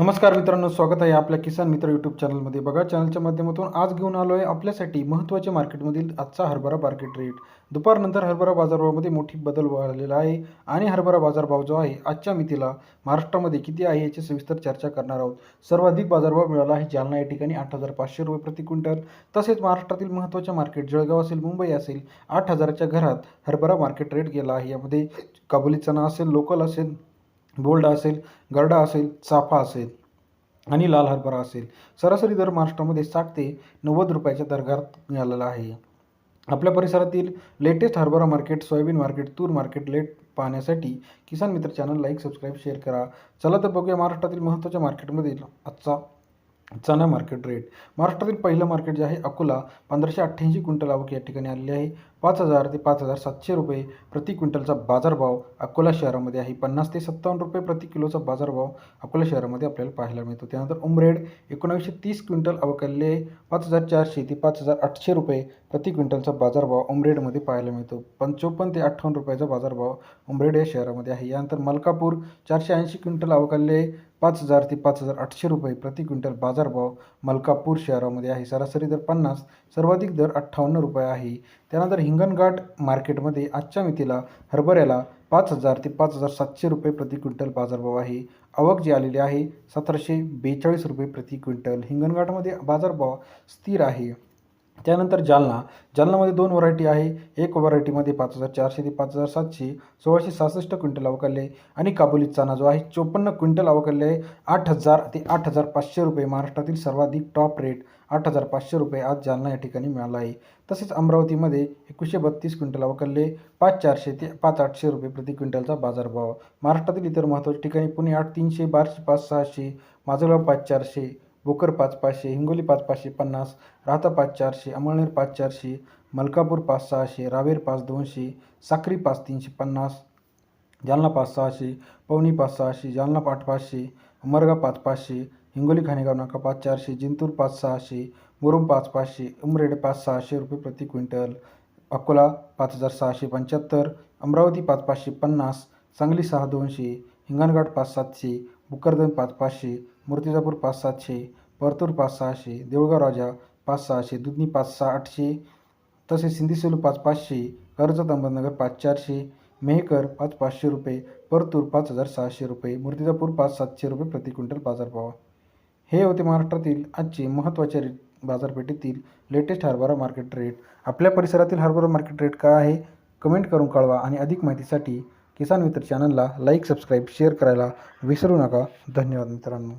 नमस्कार मित्रांनो स्वागत आहे आपल्या किसान मित्र यूट्यूब चॅनलमध्ये बघा चॅनलच्या माध्यमातून आज घेऊन आलो आहे आपल्यासाठी महत्त्वाचे मार्केटमधील आजचा हरभरा मार्केट रेट दुपारनंतर हरभरा बाजारभावामध्ये मोठी बदल झालेला आहे आणि हरभरा बाजारभाव जो आहे आजच्या मितीला महाराष्ट्रामध्ये किती आहे याची सविस्तर चर्चा करणार आहोत. सर्वाधिक बाजारभाव मिळाला आहे जालना या ठिकाणी आठ हजार पाचशे रुपये प्रति क्विंटल. तसेच महाराष्ट्रातील महत्त्वाचे मार्केट जळगाव असेल मुंबई असेल आठ हजाराच्या घरात हरभरा मार्केट रेट गेला आहे. यामध्ये काबुली चना असेल लोकल असेल बोल्ड असेल गरडा असेल चाफा असेल आणि लाल हरभरा असेल. सरासरी दर महाराष्ट्रामध्ये साठ ते नव्वद रुपयाच्या दरगात मिळालेला आहे. आपल्या परिसरातील लेटेस्ट हरभरा मार्केट सोयाबीन मार्केट तूर मार्केट लेट पाहण्यासाठी किसान मित्र चॅनल लाईक सबस्क्राईब शेअर करा. चला तर बघूया महाराष्ट्रातील महत्त्वाच्या मार्केटमधील आजचा चना मार्केट रेट महाराष्ट्रातील पहिलं मार्केट जे आहे अकोला पंधराशे अठ्ठ्याऐंशी क्विंटल आवक या ठिकाणी आलेली आहे. पाच हजार ते पाच हजार सातशे रुपये प्रति क्विंटलचा बाजारभाव अकोला शहरामध्ये आहे. पन्नास ते सत्तावन्न रुपये प्रति किलोचा बाजारभाव अकोला शहरामध्ये आपल्याला पाहायला मिळतो. त्यानंतर उमरेड एकोणावीसशे तीस क्विंटल आवक आलेली आहे. पाच हजार चारशे ते पाच हजार आठशे रुपये प्रति क्विंटलचा बाजारभाव उमरेडमध्ये पाहायला मिळतो. पंचोपन्न ते अठ्ठावन्न रुपयाचा बाजारभाव उमरेड या शहरामध्ये आहे. यानंतर मलकापूर चारशे ऐंशी क्विंटल आवक आलेली आहे. पाच हजार ते पाच हजार आठशे रुपये प्रति क्विंटल बाजारभाव मलकापूर शहरामध्ये आहे. सरासरी दर पन्नास सर्वाधिक दर अठ्ठावन्न रुपये आहे. त्यानंतर हिंगणघाट मार्केटमध्ये आजच्या मितीला हरभऱ्याला पाच हजार ते पाच हजार सातशे रुपये प्रति क्विंटल बाजारभाव आहे. आवक जी आलेली आहे सतराशे बेचाळीस रुपये प्रति क्विंटल. हिंगणघाटमध्ये बाजारभाव स्थिर आहे. त्यानंतर जालना. जालनामध्ये दोन व्हरायटी आहे. एक व्हरायटीमध्ये पाच हजार चारशे ते पाच हजार सातशे सोळाशे सहासष्ट क्विंटल अवकालले आणि काबुली चना जो आहे चोपन्न क्विंटल अवकालले आहे आठ हजार ते आठ हजार पाचशे रुपये महाराष्ट्रातील सर्वाधिक टॉप रेट आठ हजार पाचशे रुपये आज जालना या ठिकाणी मिळाला आहे. तसेच अमरावतीमध्ये एकवीसशे बत्तीस क्विंटल अवकालले पाच चारशे ते पाच आठशे रुपये प्रति क्विंटलचा बाजारभाव. महाराष्ट्रातील इतर महत्त्वाच्या ठिकाणी पुणे आठ तीनशे बारशे पाच सहाशे माजलगाव पाच चारशे भोकर पाच पाचशे हिंगोली पाच पाचशे पन्नास राहता पाच चारशे अमळनेर पाच चारशे मलकापूर पाच सहाशे रावेर पाच दोनशे साक्री पाच तीनशे पन्नास जालना पाच सहाशे पवनी पाच सहाशे जालना आठ पाचशे उमरगा पाच पाचशे हिंगोली खानेगाव नाका पाच चारशे जिंतूर पाच सहाशे मुरुम पाच पाचशे उमरेड पाच सहाशे रुपये प्रति क्विंटल अकोला पाच हजार सहाशे पंच्याहत्तर अमरावती पाच पाचशे पन्नास सांगली सहा दोनशे हिंगणघाट पाच सातशे भुकरदन पाच पाचशे मूर्तिजापूर पाच सातशे परतूर पाच सहाशे देऊळगाव राजा पाच सहाशे दुधनी पाच सहा आठशे तसेच सिंधीसेलू पाच पाचशे कर्जत अहमदनगर पाच चारशे मेहकर पाच पाचशे रुपये परतूर पाच हजार सहाशे रुपये मूर्तिजापूर पाच सातशे रुपये प्रति क्विंटल बाजारभाव. हे होते महाराष्ट्रातील आजचे महत्त्वाचे रेट बाजारपेठेतील लेटेस्ट हरभरा मार्केट रेट आपल्या परिसरातील हरभरा मार्केट रेट काय आहे? कमेंट करून कळवा आणि अधिक माहितीसाठी किसान मित्र चॅनलला लाईक सबस्क्राईब शेअर करायला विसरू नका. धन्यवाद मित्रांनो.